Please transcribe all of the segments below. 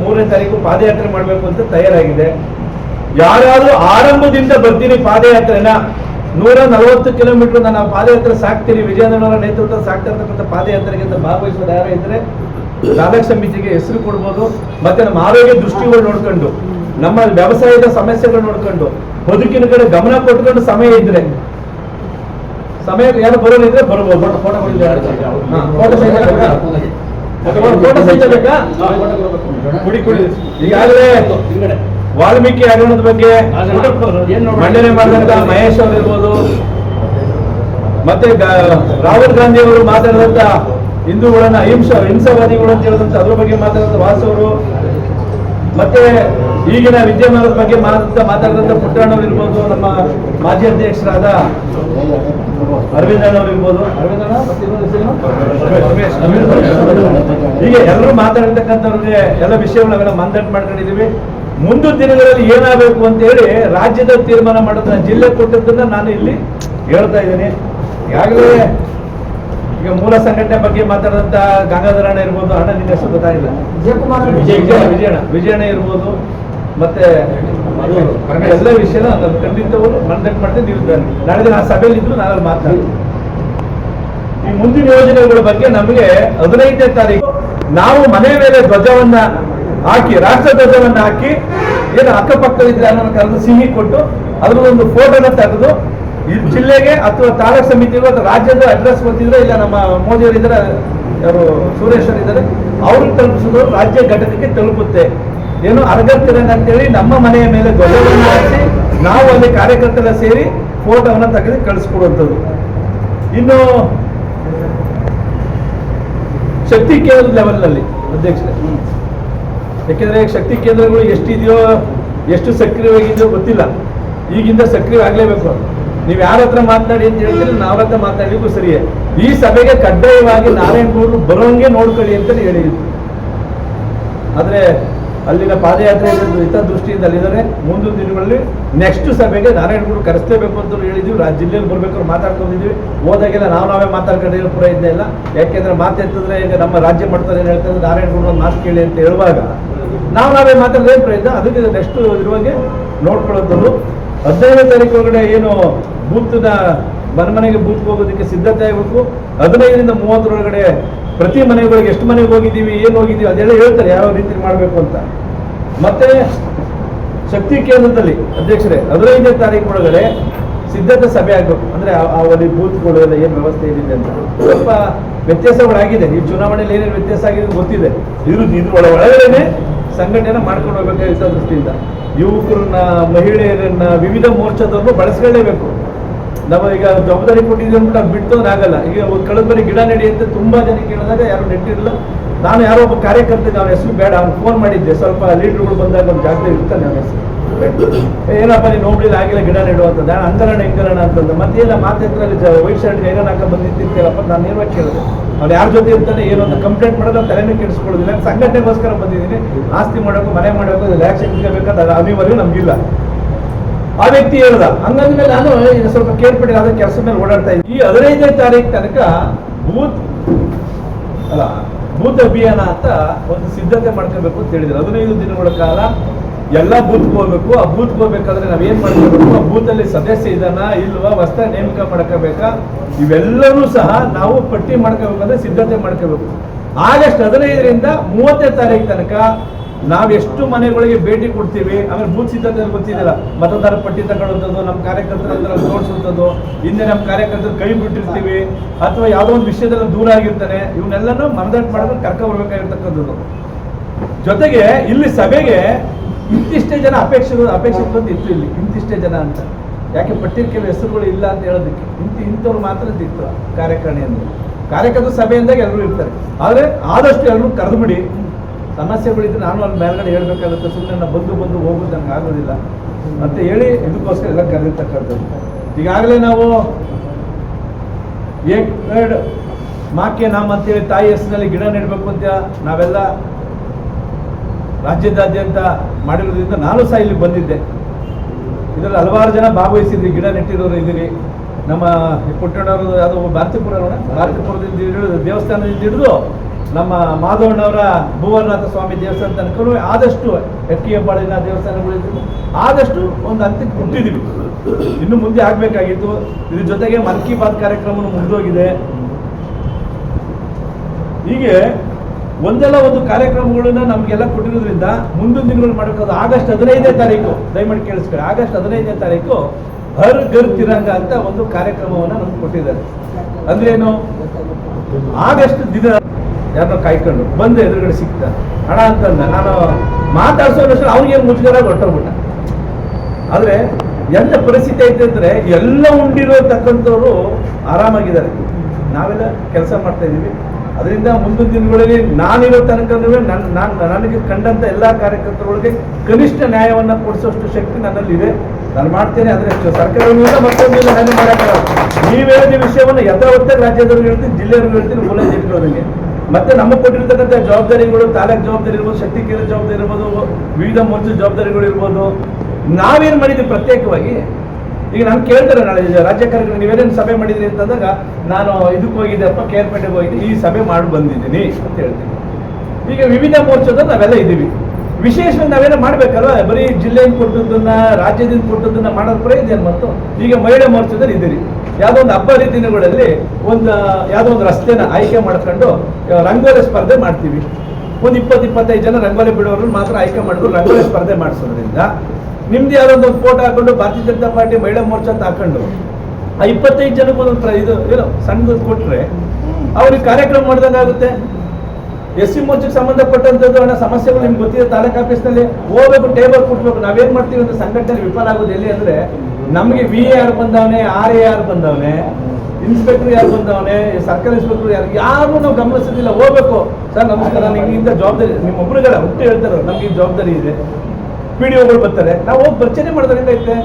ಮೂರನೇ ತಾರೀಕು ಪಾದಯಾತ್ರೆ ಮಾಡಬೇಕು ಅಂತ ತಯಾರಾಗಿದೆ. ಯಾರಾದ್ರೂ ಆರಂಭದಿಂದ ಬರ್ತೀನಿ ಪಾದಯಾತ್ರೆನ ನೂರ ನಲವತ್ತು ಕಿಲೋಮೀಟರ್ ನಾನು ಪಾದಯಾತ್ರೆ ಸಾಕ್ತೀನಿ ವಿಜಯನಗರ ನೇತೃತ್ವ ಸಾಕ್ತಾ ಇರ್ತಕ್ಕಂಥ ಪಾದಯಾತ್ರೆಗೆ ಅಂತ ಭಾಗವಹಿಸೋದು ಯಾರೇ ಇದ್ರೆ ಸಾಧಕ ಸಮಿತಿಗೆ ಹೆಸರು ಕೊಡ್ಬೋದು. ಮತ್ತೆ ನಮ್ಮ ಆರೋಗ್ಯ ದೃಷ್ಟಿಗಳು ನೋಡ್ಕೊಂಡು ನಮ್ಮ ವ್ಯವಸಾಯದ ಸಮಸ್ಯೆಗಳು ನೋಡ್ಕೊಂಡು ಬದುಕಿನ ಕಡೆ ಗಮನ ಕೊಟ್ಕೊಂಡು ಸಮಯ ಇದ್ರೆ ಸಮಯ ಯಾರು ಬರೋದಿದ್ರೆ ಬರ್ಬೋದು. ಫೋಟೋ ಫೋಟೋ ಈಗಾಗಲೇ ವಾಲ್ಮೀಕಿ ಹಗರಣದ ಬಗ್ಗೆ ಮಂಡನೆ ಮಾಡಿದಂತ ಮಹೇಶ್ ಅವರು ಇರ್ಬೋದು. ಮತ್ತೆ ರಾಹುಲ್ ಗಾಂಧಿ ಅವರು ಮಾತಾಡಿದಂತ ಹಿಂದೂಗಳನ್ನ ಅಹಿಂಸ ಹಿಂಸಾವಾದಿಗಳು ಅಂತ ಹೇಳಿದಂತ ಅದ್ರ ಬಗ್ಗೆ ಮಾತಾಡಿದಂತ ವಾಸ್ ಅವರು. ಮತ್ತೆ ಈಗಿನ ವಿದ್ಯಮಾನದ ಬಗ್ಗೆ ಮಾತಾಡ್ತಾ ಮಾತಾಡಿದಂತ ಪುಟ್ಟಣ್ಣವ್ರು ಇರ್ಬೋದು ನಮ್ಮ ಮಾಜಿ ಅಧ್ಯಕ್ಷರಾದ ಅರವಿಂದ್ ಇರ್ಬೋದು. ಅಣ್ಣ ಹೆಸರೇನು? ಹೀಗೆ ಎಲ್ಲರೂ ಮಾತಾಡಿರ್ತಕ್ಕಂಥವ್ರಿಗೆ ಎಲ್ಲ ವಿಷಯಗಳನ್ನ ಮಂದಟ್ ಮಾಡ್ಕೊಂಡಿದೀವಿ ಮುಂದಿನ ದಿನಗಳಲ್ಲಿ ಏನಾಗಬೇಕು ಅಂತ ಹೇಳಿ ರಾಜ್ಯದ ತೀರ್ಮಾನ ಮಾಡೋದನ್ನ ಜಿಲ್ಲೆ ಕೊಟ್ಟದ್ದನ್ನ ನಾನು ಇಲ್ಲಿ ಹೇಳ್ತಾ ಇದ್ದೀನಿ. ಈಗಾಗಲೇ ಈಗ ಮೂಲ ಸಂಘಟನೆ ಬಗ್ಗೆ ಮಾತಾಡಿದಂತ ಗಂಗಾಧರ ಅಣ್ಣ ಇರ್ಬೋದು ಅಣ್ಣ ನಿನ್ನ ಹೆಸರು ಗೊತ್ತಾಗಿಲ್ಲ ವಿಜಯಣ್ಣ ವಿಜಯಣ್ಣ ಇರ್ಬೋದು ಮತ್ತೆ ಎಲ್ಲ ವಿಷಯ ನಾನು ಖಂಡಿತವರು ಮಂಡನೆ ಮಾಡ್ತೀನಿ ನೀವು. ನಾಳೆ ದಿನ ಆ ಸಭೆಯಲ್ಲಿ ಇದ್ರು ನಾನು ಮಾತಾಡ್ತೀನಿ. ಈ ಮುಂದಿನ ಯೋಜನೆಗಳ ಬಗ್ಗೆ ನಮಗೆ ಹದಿನೈದನೇ ತಾರೀಕು ನಾವು ಮನೆ ಮೇಲೆ ಧ್ವಜವನ್ನ ಹಾಕಿ ರಾಷ್ಟ್ರ ಧ್ವಜವನ್ನ ಹಾಕಿ, ಏನು ಅಕ್ಕಪಕ್ಕದಿದ್ರೆ ಅನ್ನೋ ಕರೆದು ಸಿಹಿ ಕೊಟ್ಟು ಅದ್ರ ಒಂದು ಫೋಟೋನ ತೆಗೆದು ಈ ಜಿಲ್ಲೆಗೆ ಅಥವಾ ತಾಲೂಕ್ ಸಮಿತಿಗೂ ಅಥವಾ ರಾಜ್ಯದ ಅಡ್ರೆಸ್ ಗೊತ್ತಿದ್ರೆ ಇಲ್ಲ ನಮ್ಮ ಮೋದಿಯವರು ಇದ್ದಾರೆ ಯಾರು ಸುರೇಶ್ವರ್ ಇದ್ದಾರೆ ಅವ್ರಿಗೆ ತಲುಪಿಸೋದು ರಾಜ್ಯ ಘಟಕಕ್ಕೆ ತಲುಪುತ್ತೆ. ಏನು ಅರಗತ್ತಿರಂಗ ಅಂತೇಳಿ ನಮ್ಮ ಮನೆಯ ಮೇಲೆ ಧ್ವಜವನ್ನು ಹಾಕಿ ನಾವು ಅಲ್ಲಿ ಕಾರ್ಯಕರ್ತರ ಸೇರಿ ಫೋಟೋವನ್ನ ತೆಗೆದು ಕಳಿಸ್ಕೊಡುವಂಥದ್ದು. ಇನ್ನು ಶಕ್ತಿ ಕೇವಲ ಲೆವೆಲ್ನಲ್ಲಿ ಅಧ್ಯಕ್ಷರೇ. ಯಾಕೆಂದ್ರೆ ಶಕ್ತಿ ಕೇಂದ್ರಗಳು ಎಷ್ಟಿದೆಯೋ, ಎಷ್ಟು ಸಕ್ರಿಯವಾಗಿದೆಯೋ ಗೊತ್ತಿಲ್ಲ. ಈಗಿಂದ ಸಕ್ರಿಯ ಆಗ್ಲೇಬೇಕು. ನೀವು ಯಾರ ಹತ್ರ ಮಾತನಾಡಿ ಅಂತ ಹೇಳ್ತೀರಿ ನಾವ್ ಹತ್ರ ಮಾತಾಡಲಿಕ್ಕೂ ಸರಿಯೇ. ಈ ಸಭೆಗೆ ಕಡ್ಡಾಯವಾಗಿ ನಾರಾಯಣಗೌಡರು ಬರೋಂಗೆ ನೋಡ್ಕೊಳ್ಳಿ ಅಂತ ಹೇಳಿದ್ರು ಆದ್ರೆ ಅಲ್ಲಿನ ಪಾದಯಾತ್ರೆ ಹಿತದೃಷ್ಟಿಯಿಂದ ಅಲ್ಲಿದ್ದಾರೆ. ಮುಂದಿನ ದಿನಗಳಲ್ಲಿ ನೆಕ್ಸ್ಟ್ ಸಭೆಗೆ ನಾರಾಯಣಗೌಡರು ಕರೆಸಲೇಬೇಕು ಅಂತ ಹೇಳಿದ್ವಿ. ರಾಜ್ಯ ಜಿಲ್ಲೆಯಲ್ಲಿ ಬರ್ಬೇಕಾದ್ರೆ ಮಾತಾಡ್ಕೊಂಡಿದ್ವಿ. ಹೋದಾಗೆಲ್ಲ ನಾವು ನಾವೇ ಮಾತಾಡ್ಕೊಂಡಿರೋ ಇದ್ದೇ ಇಲ್ಲ. ಯಾಕೆಂದ್ರೆ ಮಾತೆತ್ತಿದ್ರೆ ಈಗ ನಮ್ಮ ರಾಜ್ಯ ಮಾಡ್ತಾರೆ ಏನ್ ಹೇಳ್ತಾರೆ ನಾರಾಯಣಗೌಡರು ಒಂದು ಮಾತು ಕೇಳಿ ಅಂತ ಹೇಳುವಾಗ ನಾವು ನಾವೇ ಮಾತಾಡೋದೇ ಪ್ರಯತ್ನ ಅದಕ್ಕೆ ನೆಕ್ಸ್ಟ್ ಇರುವಾಗೆ ನೋಡ್ಕೊಳ್ಳೋದು ಹದಿನೈದನೇ ತಾರೀಕು ಒಳಗಡೆ ಏನು ಬೂತ್ನ ಮನೆ ಮನೆಗೆ ಹೋಗೋದಕ್ಕೆ ಸಿದ್ಧತೆ ಆಗಬೇಕು. ಹದಿನೈದರಿಂದ ಮೂವತ್ತರೊಳಗಡೆ ಪ್ರತಿ ಮನೆಗಳಿಗೆ ಎಷ್ಟು ಮನೆಗೆ ಹೋಗಿದ್ದೀವಿ, ಏನು ಹೋಗಿದ್ದೀವಿ, ಅದೆಲ್ಲ ಹೇಳ್ತಾರೆ ಯಾವ ರೀತಿ ಮಾಡಬೇಕು ಅಂತ. ಮತ್ತೆ ಶಕ್ತಿ ಕೇಂದ್ರದಲ್ಲಿ, ಅಧ್ಯಕ್ಷರೇ, ಹದಿನೈದನೇ ತಾರೀಕು ಒಳಗಡೆ ಸಿದ್ಧತೆ ಸಭೆ ಆಗಬೇಕು. ಅಂದ್ರೆ ಅಲ್ಲಿ ಬೂತ್ಗಳು ಎಲ್ಲ ಏನು ವ್ಯವಸ್ಥೆ ಏನಿದೆ ಅಂತ. ಸ್ವಲ್ಪ ವ್ಯತ್ಯಾಸಗಳಾಗಿದೆ. ಈ ಚುನಾವಣೆಯಲ್ಲಿ ಏನೇನು ವ್ಯತ್ಯಾಸ ಆಗಿದೆ ಗೊತ್ತಿದೆ. ಇದು ಇದ್ರ ಒಳ ಒಳಗಡೆನೆ ಸಂಘಟನೆ ಮಾಡ್ಕೊಂಡು ಹೋಗ್ಬೇಕಾಗಿದ್ದ ದೃಷ್ಟಿಯಿಂದ. ಯುವಕರನ್ನ, ಮಹಿಳೆಯರನ್ನ ವಿವಿಧ ಮೋರ್ಚಾದವ್ರನ್ನು ಬಳಸ್ಕೊಳ್ಳೇಬೇಕು. ನಾವು ಈಗ ಜವಾಬ್ದಾರಿ ಕೊಟ್ಟಿದ್ದೀವಿ ಅಂತ ಬಿಟ್ಟು ಆಗಲ್ಲ. ಈಗ ಕಳೆದ ಬರೀ ಗಿಡ ನೆಡಿ ಅಂತ ತುಂಬಾ ಜನ ಕೇಳಿದಾಗ ಯಾರು ನೆಟ್ಟಿರಲ್ಲ ನಾನು ಯಾರೋ ಒಬ್ಬ ಕಾರ್ಯಕರ್ತ, ನಾನು ಹೆಸರು ಬೇಡ ಅವ್ನು ಫೋನ್ ಮಾಡಿದ್ದೆ. ಸ್ವಲ್ಪ ಲೀಡರ್ಗಳು ಬಂದಾಗ ಒಂದು ಜಾಗ ಇರ್ತಾನೆ ಅವನ ಹೆಸರು. ಏನಪ್ಪ, ನೀನು ನೋಡ್ಲಿಲ್ಲ ಆಗಿಲ್ಲ, ಗಿಡ ನೆಡುವಂಥದ್ದು ನಾನು ಅಂಕರಣ, ಇಂಕರಣ ಅಂತಂದ. ಮತ್ತೇನ ಮಾತೆತ್ರದಲ್ಲಿ ವೈಟ್ ಶರ್ಟ್ ಐರನ್ ಹಾಕ ಬಂದಿರ್ತೀರಪ್ಪ ನಾನು ನೇರವಾಗಿ ಕೇಳಿದೆ. ಅವ್ರು ಯಾರ ಜೊತೆ ಇರ್ತಾನೆ, ಏನೋ ಅಂತ ಕಂಪ್ಲೇಂಟ್ ಮಾಡೋದು ಅವ್ರು ತಲೆನೇ ಕೆಡಿಸ್ಕೊಳ್ಳೋದಿಲ್ಲ. ನಾನು ಸಂಘಟನೆಗೋಸ್ಕರ ಬಂದಿದ್ದೀನಿ. ಆಸ್ತಿ ಮಾಡೋಕ್ಕೂ ಮನೆ ಮಾಡೋಕ್ಕೂ ರಿಯಾಕ್ಷನ್ ಬೇಕಾದ ಅದು ಅನಿವಾರ್ಯ ನಮಗಿಲ್ಲ. ಆ ವ್ಯಕ್ತಿ ಹೇಳ್ದ ಹಂಗಂದ್ಮೇಲೆ ನಾನು ಇದು ಸ್ವಲ್ಪ ಕೇಳ್ಬಿಟ್ಟು ಅದ್ರ ಕೆಲಸ ಮೇಲೆ ಓಡಾಡ್ತಾ ಇದ್ದೀನಿ. ಈ ಹದಿನೈದನೇ ತಾರೀಕು ತನಕ ಬೂತ್, ಅಲ್ಲ, ಬೂತ್ ಅಭಿಯಾನ ಅಂತ ಒಂದು ಸಿದ್ಧತೆ ಮಾಡ್ಕೋಬೇಕು ಅಂತ ಹೇಳಿದ್ರು. ಹದಿನೈದು ದಿನಗಳ ಕಾಲ ಎಲ್ಲ ಬೂತ್ ಹೋಗ್ಬೇಕು, ಆ ಬೂತ್ ಹೋಗ್ಬೇಕಾದ್ರೆ ನಾವೇನ್ ಮಾಡ್ಕೋಬೇಕು? ಆ ಬೂತಲ್ಲಿ ಸದಸ್ಯ ಇದನ್ನ ಇಲ್ವಾ ಹೊಸ ನೇಮಕ ಮಾಡ್ಕೋಬೇಕಾ? ಇವೆಲ್ಲವೂ ಸಹ ನಾವು ಪಟ್ಟಿ ಮಾಡ್ಕೋಬೇಕಂದ್ರೆ ಸಿದ್ಧತೆ ಮಾಡ್ಕೋಬೇಕು. ಆಗಸ್ಟ್ ಹದಿನೈದರಿಂದ ಮೂವತ್ತನೇ ತಾರೀಕು ತನಕ ನಾವ್ ಎಷ್ಟು ಮನೆಗಳಿಗೆ ಭೇಟಿ ಕೊಡ್ತೀವಿ, ಆಮೇಲೆ ಬೂತ್ ಸಿದ್ಧತೆ ಗೊತ್ತಿದ್ದಿಲ್ಲ. ಮತದಾರ ಪಟ್ಟಿ ತಗೊಳ್ಳೋದು ನಮ್ಮ ಕಾರ್ಯಕರ್ತರ ತೋರಿಸುವಂಥದ್ದು, ಹಿಂದೆ ನಮ್ಮ ಕಾರ್ಯಕರ್ತರು ಕೈ ಬಿಟ್ಟಿರ್ತೀವಿ, ಅಥವಾ ಯಾವುದೋ ಒಂದು ವಿಷಯದಲ್ಲಿ ದೂರ ಆಗಿರ್ತಾನೆ ಇವನ್ನೆಲ್ಲನೂ ಮನದಟ್ಟು ಮಾಡಿದ್ರೆ ಕರ್ಕ ಬರ್ಬೇಕಾಗಿರ್ತಕ್ಕಂಥದ್ದು. ಜೊತೆಗೆ ಇಲ್ಲಿ ಸಭೆಗೆ ಇಂತಿಷ್ಟೇ ಜನ ಅಪೇಕ್ಷೆ ಅಪೇಕ್ಷೆ ಬಂದು ಇತ್ತು ಇಲ್ಲಿ. ಇಂತಿಷ್ಟೇ ಜನ ಅಂತ. ಯಾಕೆ ಪಟ್ಟಿರ್ ಕೆಲವು ಹೆಸರುಗಳು ಇಲ್ಲ ಅಂತ ಹೇಳೋದಕ್ಕೆ? ಇಂತ ಇಂಥವ್ರು ಮಾತ್ರ ಇತ್ತು ಕಾರ್ಯಕಾರಿಣಿ ಅಂದ್ರೆ. ಕಾರ್ಯಕರ್ತ ಎಲ್ಲರೂ ಇರ್ತಾರೆ. ಆದರೆ ಆದಷ್ಟು ಎಲ್ಲರೂ ಕರೆದು ಬಿಡಿ ಸಮಸ್ಯೆಗಳಿದ್ರೆ ನಾನು ಅಲ್ಲಿ ಮೇಲ್ಗಡೆ ಹೇಳ್ಬೇಕಾಗುತ್ತೆ. ಸುಮ್ಮನೆ ನಾನು ಬಂದು ಬಂದು ಹೋಗೋದು ನನಗೆ ಆಗೋದಿಲ್ಲ. ಅಂತ ಹೇಳಿ ಇದಕ್ಕೋಸ್ಕರ ಎಲ್ಲ ಕರೆದಿರ್ತಕ್ಕಂಥದ್ದು. ಈಗಾಗಲೇ ನಾವು ಏಕ್ ಮಾಕೆ ನಾಮ್ ಅಂತೇಳಿ ತಾಯಿ ಹೆಸರಿನಲ್ಲಿ ಗಿಡ ನೆಡಬೇಕು ಅಂತ ನಾವೆಲ್ಲ ರಾಜ್ಯದಾದ್ಯಂತ ಮಾಡಿರೋದ್ರಿಂದ ನಾನು ಸಹ ಇಲ್ಲಿ ಬಂದಿದ್ದೆ. ಇದರಲ್ಲಿ ಹಲವಾರು ಜನ ಭಾಗವಹಿಸಿದ್ರಿ, ಗಿಡ ನೆಟ್ಟಿರೋರು ಇದ್ದೀರಿ. ನಮ್ಮ ಪುಟ್ಟಣ್ಣವರು ಅದು ಭಾರತೀಪುರ ಭಾರತಿಪುರದಿಂದ ಹಿಡಿದು ದೇವಸ್ಥಾನದಿಂದ ಹಿಡಿದು ನಮ್ಮ ಮಾಧವಣ್ಣವರ ಭುವನಾಥ ಸ್ವಾಮಿ ದೇವಸ್ಥಾನ ತನಕ ಆದಷ್ಟು ಎಕ್ಕಿ ಹೆಬ್ಬಾಳಿನ ದೇವಸ್ಥಾನಗಳಿದ್ರು ಆದಷ್ಟು ಒಂದು ಹಂತಕ್ಕೆ ಮುಟ್ಟಿದ್ದೀವಿ ಇನ್ನು ಮುಂದೆ ಆಗಬೇಕಾಗಿತ್ತು. ಇದ್ರ ಜೊತೆಗೆ ಮನ್ ಕಿ ಬಾತ್ ಕಾರ್ಯಕ್ರಮ ಮುಗಿದೋಗಿದೆ. ಹೀಗೆ ಒಂದಲ್ಲ ಒಂದು ಕಾರ್ಯಕ್ರಮಗಳನ್ನ ನಮಗೆಲ್ಲ ಕೊಟ್ಟಿರೋದ್ರಿಂದ ಮುಂದಿನ ದಿನಗಳು ಮಾಡಬೇಕಾದ ಆಗಸ್ಟ್ ಹದಿನೈದನೇ ತಾರೀಕು. ದಯಮಾಡಿ ಕೇಳಿಸ್ಕೊಳ್ಳಿ. ಆಗಸ್ಟ್ ಹದಿನೈದನೇ ತಾರೀಕು ಹರ್ ಗರ್ ತಿರಂಗ ಅಂತ ಒಂದು ಕಾರ್ಯಕ್ರಮವನ್ನು ನಮ್ಗೆ ಕೊಟ್ಟಿದ್ದಾರೆ. ಅಂದ್ರೆ ಏನು? ಆಗಸ್ಟ್ ದಿನ ಯಾರನ್ನೋ ಕಾಯ್ಕೊಂಡು ಬಂದು ಎದುರುಗಡೆ ಸಿಕ್ತ. ಹಣ ಅಂತಂದ. ನಾನು ಮಾತಾಡ್ಸೋದಷ್ಟು ಅವ್ನಿಗೆ ಮುಜುಗರ ಹೊಟ್ಟೋಗ್ಬಿಟ್ಟ ಆದ್ರೆ ಎಂತ ಪರಿಸ್ಥಿತಿ ಐತೆ ಅಂದ್ರೆ ಎಲ್ಲ ಉಂಡಿರೋ ತಕ್ಕಂಥವ್ರು ಆರಾಮಾಗಿದ್ದಾರೆ. ನಾವೆಲ್ಲ ಕೆಲಸ ಮಾಡ್ತಾ ಇದೀವಿ. ಅದರಿಂದ ಮುಂದಿನ ದಿನಗಳಲ್ಲಿ ನಾನಿರೋ ತನಕ ನನಗೆ ಕಂಡಂತ ಎಲ್ಲ ಕಾರ್ಯಕರ್ತರೊಳಗೆ ಕನಿಷ್ಠ ನ್ಯಾಯವನ್ನ ಕೊಡಿಸುವಷ್ಟು ಶಕ್ತಿ ನನ್ನಲ್ಲಿದೆ. ನಾನು ಮಾಡ್ತೇನೆ, ಆದ್ರೆ ಸರ್ಕಾರದಿಂದ ಮತ್ತೊಂದಿಲ್ಲ ನಾನು ಮಾಡೋಕ್ಕಾಗಲ್ಲ ನೀವು ಹೇಳಿದ ವಿಷಯವನ್ನು ಯಥಾವತ್ತಾಗಿ ರಾಜ್ಯದವ್ರಿಗೆ ಹೇಳ್ತೀನಿ, ಜಿಲ್ಲೆಯವ್ರಿಗೆ ಹೇಳ್ತೀನಿ ಮೂಲ ಜಿಲ್ಲೆಗಳಿಗೆ ಮತ್ತೆ ನಮಗೆ ಕೊಟ್ಟಿರ್ತಕ್ಕಂಥ ಜವಾಬ್ದಾರಿಗಳು, ತಾಲೂಕು ಜವಾಬ್ದಾರಿ ಇರ್ಬೋದು, ಶಕ್ತಿ ಕೇಂದ್ರ ಜವಾಬ್ದಾರಿ ಇರ್ಬೋದು, ವಿವಿಧ ಮೋರ್ಚಾ ಜವಾಬ್ದಾರಿಗಳು ಇರ್ಬೋದು. ನಾವೇನು ಮಾಡಿದ್ವಿ ಪ್ರತ್ಯೇಕವಾಗಿ? ಈಗ ನಾನು ಕೇಳ್ತಾರೆ ನಾಳೆ ರಾಜ್ಯ ಕಾರ್ಯಕ್ರಮ ನೀವೇನೇನು ಸಭೆ ಮಾಡಿದ್ರಿ ಅಂತಂದಾಗ ನಾನು ಇದಕ್ಕೆ ಹೋಗಿದ್ದೆ, ಅಪ್ಪ ಕೇರ್ಪೇಟೆಗೆ ಹೋಗಿದ್ದೆ, ಈ ಸಭೆ ಮಾಡಿ ಬಂದಿದ್ದೀನಿ ಅಂತ ಹೇಳ್ತೀನಿ. ಈಗ ವಿವಿಧ ಮೋರ್ಚಾದಲ್ಲಿ ನಾವೆಲ್ಲ ಇದ್ದೀವಿ. ವಿಶೇಷವಾಗಿ ನಾವೇನೋ ಮಾಡ್ಬೇಕಲ್ವ? ಬರೀ ಜಿಲ್ಲೆಯಿಂದ ಕೊಟ್ಟದ್ದನ್ನ, ರಾಜ್ಯದಿಂದ ಕೊಟ್ಟದ್ದನ್ನ ಮಾಡೋದು ಇದೆ ಮತ್ತು ಈಗ ಮಹಿಳಾ ಮೋರ್ಚಾದಲ್ಲಿ ಇದ್ದೀರಿ. ಯಾವುದೋ ಒಂದು ಹಬ್ಬ ಹರಿದಿನಗಳಲ್ಲಿ ಒಂದು, ಯಾವುದೋ ಒಂದು ರಸ್ತೆನ ಆಯ್ಕೆ ಮಾಡ್ಕೊಂಡು ರಂಗೋಲಿ ಸ್ಪರ್ಧೆ ಮಾಡ್ತೀವಿ. ಒಂದು ಇಪ್ಪತ್ತು, ಇಪ್ಪತ್ತೈದು ಜನ ರಂಗೋಲಿ ಬಿಡೋರು ಮಾತ್ರ ಆಯ್ಕೆ ಮಾಡಿದ್ರು ರಂಗೋಲಿ ಸ್ಪರ್ಧೆ ಮಾಡಿಸೋದ್ರಿಂದ ನಿಮ್ದು ಯಾರೊಂದು ಫೋಟೋ ಹಾಕೊಂಡು ಭಾರತೀಯ ಜನತಾ ಪಾರ್ಟಿ ಮಹಿಳಾ ಮೋರ್ಚಾ ಅಂತ ಹಾಕೊಂಡು ಆ ಇಪ್ಪತ್ತೈದು ಜನಕ್ಕೆ ಒಂದು ಇದು, ಏನೋ ಸಣ್ಣದ ಕೊಟ್ರೆ ಅವ್ರಿಗೆ ಕಾರ್ಯಕ್ರಮ ಮಾಡ್ದಂಗೆ ಆಗುತ್ತೆ. ಎಸ್ ಸಿ ಮೋರ್ಚಾಕ್ಕೆ ಸಂಬಂಧಪಟ್ಟಂತದ್ದು ಹಣ ಸಮಸ್ಯೆಗಳು ನಿಮ್ಗೆ ಗೊತ್ತಿದೆ, ತಾಲೂಕ್ ಆಫೀಸ್ನಲ್ಲಿ ಹೋಗ್ಬೇಕು ಟೇಬಲ್ ಕೊಟ್ಬೇಕು ನಾವೇನ್ ಮಾಡ್ತೀವಿ ಅಂತ ಸಂಘಟನೆ ವಿಫಲ ಆಗೋದು ಎಲ್ಲಿ ಅಂದ್ರೆ ನಮಗೆ ವಿ ಎ ಆರ್ ಬಂದವನೆ ಆರ್ ಎ ಆರ್ ಬಂದವನೆ ಇನ್ಸ್ಪೆಕ್ಟರ್ ಯಾರು ಬಂದವನೆ, ಸರ್ಕಲ್ ಇನ್ಸ್ಪೆಕ್ಟರ್ ಯಾರು ಯಾರು ನಾವು ಗಮನಿಸೋದಿಲ್ಲ, ಹೋಗ್ಬೇಕು. ಸರ್, ನಮಸ್ಕಾರ, ನಿಮ್ಗೆ ಇಂಥ ಜವಾಬ್ದಾರಿ ನಿಮ್ಮ ಒಬ್ಬರುಗಳ ಹುಟ್ಟು ಹೇಳ್ತಾರೆ ನಮ್ಗೆ ಈ ಜವಾಬ್ದಾರಿ ಇದೆ. ಪಿ ಡಿ ಒಗಳು ಬರ್ತಾರೆ ನಾವು ಹೋಗಿ ಪರಿಚಯ ಮಾಡೋದ್ರಿಂದ ಐತೆ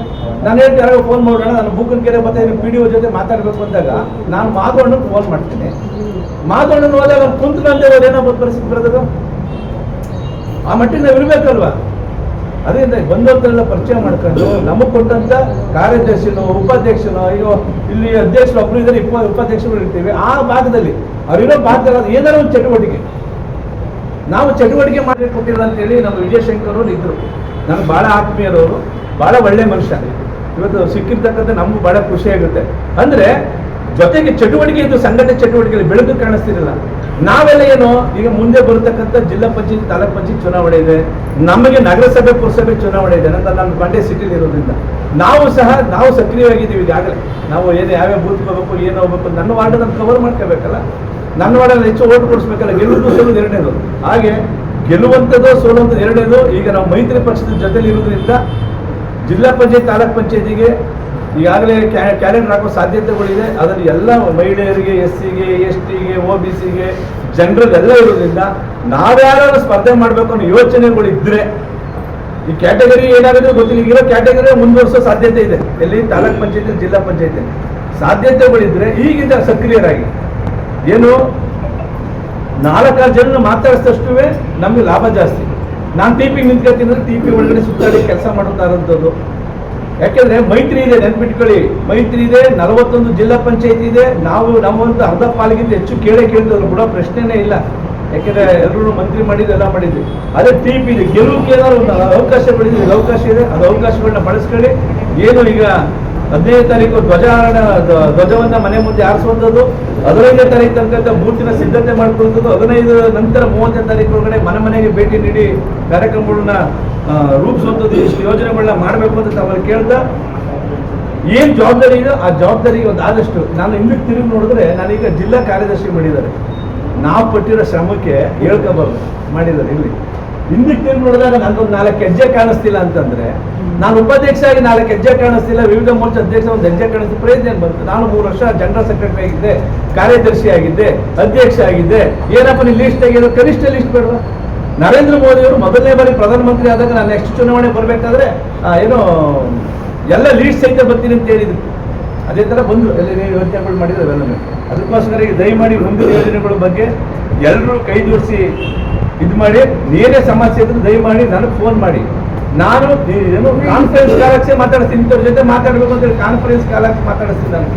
ನಾನು ಹೇಳ್ತೀನಿ ಯಾರೋ ಫೋನ್ ಮಾಡೋಣ, ನಾನು ಬುಕ್ಕನ್ ಕೆರೆ ಮತ್ತೆ ಪಿ ಡಿ ಒ ಜೊತೆ ಮಾತಾಡಬೇಕು ಅಂದಾಗ ನಾನು ಮಾಧವಣ್ಣ ಫೋನ್ ಮಾಡ್ತೀನಿ. ಮಾಧವಣ್ಣನ ಹೋದಾಗ ಅವ್ನು ಕುಂತ್ಕೊಂಡೆ ಹೋದ್ರೆ ಏನೋ ಪರಿಸ್ಥಿತಿ ಬರೋದು ಆ ಮಟ್ಟಿಗೆ ನಾವು ಇರಬೇಕಲ್ವಾ? ಅದರಿಂದ ಬಂದವ್ರನ್ನೆಲ್ಲ ಪರಿಚಯ ಮಾಡ್ಕೊಂಡು ನಮಗೆ ಕೊಟ್ಟಂತ ಕಾರ್ಯದರ್ಶಿನೋ, ಉಪಾಧ್ಯಕ್ಷನೋ, ಅಯ್ಯೋ, ಇಲ್ಲಿ ಅಧ್ಯಕ್ಷರು ಒಬ್ಬರು ಇದ್ದಾರೆ ಇಪ್ಪ, ಉಪಾಧ್ಯಕ್ಷರು ಇರ್ತೀವಿ. ಆ ಭಾಗದಲ್ಲಿ ಅವರಿರೋ ಭಾಗದಲ್ಲಿ ಏನಾರ ಒಂದು ಚಟುವಟಿಕೆ. ನಾವು ಚಟುವಟಿಕೆ ಮಾಡಿ ಕೊಟ್ಟಿಲ್ಲ ಅಂತೇಳಿ ನಮ್ಮ ವಿಜಯಶಂಕರ್ ಅವರು ಇದ್ರು. ನನಗೆ ಭಾಳ ಆತ್ಮೀಯರವರು ಭಾಳ ಒಳ್ಳೆ ಮನುಷ್ಯ. ಇವತ್ತು ಸಿಕ್ಕಿರ್ತಕ್ಕಂಥ ನಮಗೂ ಭಾಳ ಖುಷಿ ಆಗುತ್ತೆ. ಅಂದ್ರೆ ಜೊತೆಗೆ ಚಟುವಟಿಕೆ ಇದು ಸಂಘಟನೆ ಚಟುವಟಿಕೆಯಲ್ಲಿ ಬೆಳೆದು ಕಾಣಿಸ್ತಿರಲಿಲ್ಲ ನಾವೆಲ್ಲ ಏನು, ಈಗ ಮುಂದೆ ಬರತಕ್ಕಂಥ ಜಿಲ್ಲಾ ಪಂಚಾಯತ್, ತಾಲೂಕ್ ಪಂಚಾಯತ್ ಚುನಾವಣೆ ಇದೆ. ನಮಗೆ ನಗರಸಭೆ, ಪುರಸಭೆ ಚುನಾವಣೆ ಇದೆ. ನಂತರ ನಾನು ಬಂಡೆ ಸಿಟಿಲಿ ಇರೋದ್ರಿಂದ. ನಾವು ಸಹ, ನಾವು ಸಕ್ರಿಯವಾಗಿದ್ದೀವಿ ಈಗಾಗಲೇ. ನಾವು ಏನು ಯಾವ್ಯಾವ ಬೂತ್ ಹೋಗ್ಬೇಕು, ಏನು ಹೋಗ್ಬೇಕು ನನ್ನ ವಾರ್ಡ್ ನಾನು ಕವರ್ ಮಾಡ್ಕೋಬೇಕಲ್ಲ. ನನ್ನ ವಾರ್ಡಲ್ಲಿ ಹೆಚ್ಚು ಓಟ್ ಕೊಡಿಸ್ಬೇಕಲ್ಲ. ಗೆಲ್ಲುವುದು ಸೋಲುದು ಎರಡನೇದು. ಹಾಗೆ ಗೆಲ್ಲುವಂಥದ್ದು ಸೋಲುವಂಥದ್ದು ಎರಡೇದು ಈಗ ನಾವು ಮೈತ್ರಿ ಪಕ್ಷದ ಜೊತೆಲಿ ಇರೋದ್ರಿಂದ ಜಿಲ್ಲಾ ಪಂಚಾಯತ್, ತಾಲೂಕ್ ಪಂಚಾಯತಿಗೆ ಈಗಾಗಲೇ ಕ್ಯಾಲೆಂಡರ್ ಹಾಕೋ ಸಾಧ್ಯತೆಗಳಿದೆ. ಅದರಲ್ಲಿ ಎಲ್ಲ ಮಹಿಳೆಯರಿಗೆ ಎಸ್ ಸಿಗೆ ಎಸ್ ಟಿಗೆ ಒ ಬಿ ಸಿಗೆ ಜನರಲ್ ಎಲ್ಲ ಇರೋದ್ರಿಂದ ನಾವ್ಯಾರು ಸ್ಪರ್ಧೆ ಮಾಡಬೇಕು ಅನ್ನೋ ಯೋಚನೆಗಳು ಇದ್ರೆ ಈ ಕ್ಯಾಟಗರಿ ಏನಾಗುತ್ತೆ ಗೊತ್ತಿಲ್ಲ. ಈಗಿರೋ ಕ್ಯಾಟಗರಿ ಮುಂದುವರಿಸೋ ಸಾಧ್ಯತೆ ಇದೆ. ಎಲ್ಲಿ? ತಾಲೂಕ್ ಪಂಚಾಯತಿ ಜಿಲ್ಲಾ ಪಂಚಾಯತಿ ಸಾಧ್ಯತೆಗಳಿದ್ರೆ ಈಗಿಂದ ಸಕ್ರಿಯರಾಗಿ. ಏನು? ನಾಲ್ಕಾರು ಜನ ಮಾತಾಡಿಸಿದಷ್ಟು ನಮಗೆ ಲಾಭ ಜಾಸ್ತಿ. ನಾನು ಟಿ ಪಿ ನಿಂತ್ಕೊತೀನಿ ಟಿ ಪಿ ಒಳಗಡೆ ಸುತ್ತಾಡಿ ಕೆಲಸ ಮಾಡುತ್ತಾ ಇರೋಂಥದ್ದು ಯಾಕೆಂದ್ರೆ ಮೈತ್ರಿ ಇದೆ, ನೆನ್ಪಿಟ್ಕೊಳ್ಳಿ. ಮೈತ್ರಿ ಇದೆ, ನಲವತ್ತೊಂದು ಜಿಲ್ಲಾ ಪಂಚಾಯತಿ ಇದೆ. ನಾವು ನಮ್ಮಂತ ಅರ್ಧ ಪಾಲಿಗಿಂತ ಹೆಚ್ಚು ಕೇಳೇ ಕೇಳ್ತಿದ್ರು ಕೂಡ ಪ್ರಶ್ನೆನೇ ಇಲ್ಲ. ಯಾಕೆಂದ್ರೆ ಎಲ್ಲರೂ ಮಂತ್ರಿ ಮಾಡಿದ್ದು ಎಲ್ಲ ಮಾಡಿದ್ವಿ. ಅದೇ ಟಿ ಪಿ ಇದೆ. ಗೆಲುವಿಗೆ ಏನಾದ್ರು ಒಂದು ಅವಕಾಶಗಳಿದೆ ಅವಕಾಶ ಇದೆ. ಅದು ಅವಕಾಶಗಳನ್ನ ಬಳಸ್ಕೊಳ್ಳಿ. ಏನು ಈಗ ಹದಿನೈದು ತಾರೀಕು ಧ್ವಜಾರೋಹಣ, ಧ್ವ- ಧ್ವಜವನ್ನ ಮನೆ ಮುಂದೆ ಆರಿಸುವಂಥದ್ದು, ಹದಿನೈದನೇ ತಾರೀಕು ತನಕ ಮೂರ್ತಿನ ಸಿದ್ಧತೆ ಮಾಡ್ಕೊಳ್ಳುವಂಥದ್ದು, ಹದಿನೈದು ನಂತರ ಮೂವತ್ತನೇ ತಾರೀಕು ಒಳಗಡೆ ಮನೆ ಮನೆಗೆ ಭೇಟಿ ನೀಡಿ ಕಾರ್ಯಕ್ರಮಗಳನ್ನ ರೂಪಿಸುವಂಥದ್ದು ಇಷ್ಟು ಯೋಜನೆಗಳನ್ನ ಮಾಡಬೇಕು ಅಂತ ತಾವಲ್ಲಿ ಕೇಳ್ತಾ, ಏನ್ ಜವಾಬ್ದಾರಿ ಇದೆ? ಆ ಜವಾಬ್ದಾರಿ ಒಂದು ಆದಷ್ಟು ನಾನು ಹಿಂದಕ್ಕೆ ತಿರುಗಿ ನೋಡಿದ್ರೆ ನಾನೀಗ ಜಿಲ್ಲಾ ಕಾರ್ಯದರ್ಶಿ ಮಾಡಿದ್ದಾರೆ. ನಾವು ಪಟ್ಟಿರೋ ಶ್ರಮಕ್ಕೆ ಹೇಳ್ಕೋಬಾರ್ದು ಮಾಡಿದ್ದಾರೆ ಇಲ್ಲಿ. ಹಿಂದಕ್ಕೆ ತಿರುಗಿ ನೋಡಿದಾಗ ನನಗೊಂದು ನಾಲ್ಕು ಹೆಜ್ಜೆ ಕಾಣಿಸ್ತಿಲ್ಲ ಅಂತಂದ್ರೆ ನಾನು ಉಪಾಧ್ಯಕ್ಷ ಆಗಿ ನಾಲ್ಕು ಹೆಜ್ಜೆ ಕಾಣಿಸ್ತಿಲ್ಲ, ವಿವಿಧ ಮೋರ್ಚಾ ಅಧ್ಯಕ್ಷ ಒಂದು ಹೆಜ್ಜೆ ಕಾಣಿಸ್ತು ಪ್ರಯತ್ನ ಏನು ಬಂತು? ನಾನು ಮೂರು ವರ್ಷ ಜನರಲ್ ಸೆಕ್ರೆಟರಿ ಆಗಿದ್ದೆ, ಕಾರ್ಯದರ್ಶಿ ಆಗಿದ್ದೆ, ಅಧ್ಯಕ್ಷ ಆಗಿದ್ದೆ. ಏನಪ್ಪ ನೀವು ಲಿಸ್ಟ್ ಆಗಿರೋ ಕನಿಷ್ಠ ಲಿಸ್ಟ್ ಬೇಡ ನರೇಂದ್ರ ಮೋದಿ ಅವರು ಮೊದಲನೇ ಬಾರಿ ಪ್ರಧಾನಮಂತ್ರಿ ಆದಾಗ ನಾನು ನೆಕ್ಸ್ಟ್ ಚುನಾವಣೆ ಬರಬೇಕಾದ್ರೆ ಏನು, ಎಲ್ಲ ಲೀಡ್ ಸಹಿತ ಬರ್ತೀನಿ ಅಂತ ಹೇಳಿದ್ರು. ಅದೇ ಥರ ಬಂದು ಯೋಚನೆಗಳು ಮಾಡಿದ್ರು ಅದಕ್ಕೋಸ್ಕರ ಈ ದಯಮಾಡಿ ಒಂದು ಯೋಜನೆಗಳ ಬಗ್ಗೆ ಎಲ್ಲರೂ ಕೈ ಜೋಡಿಸಿ ಇದು ಮಾಡಿ. ನೀರೇ ಸಮಸ್ಯೆ ಇದ್ರೆ ದಯಮಾಡಿ ನನಗೆ ಫೋನ್ ಮಾಡಿ. ನಾನು ಏನು ಕಾನ್ಫರೆನ್ಸ್ ಕಾಲಕ್ಕೆ ಮಾತಾಡ್ತೀನಿ ಇಂಥವ್ರ ಜೊತೆ ಮಾತಾಡಬೇಕು ಅಂತೇಳಿ ಕಾನ್ಫರೆನ್ಸ್ ಕಾಲಕ್ಕೆ ಮಾತಾಡಿಸ್ತೀನಿ ನಾನು.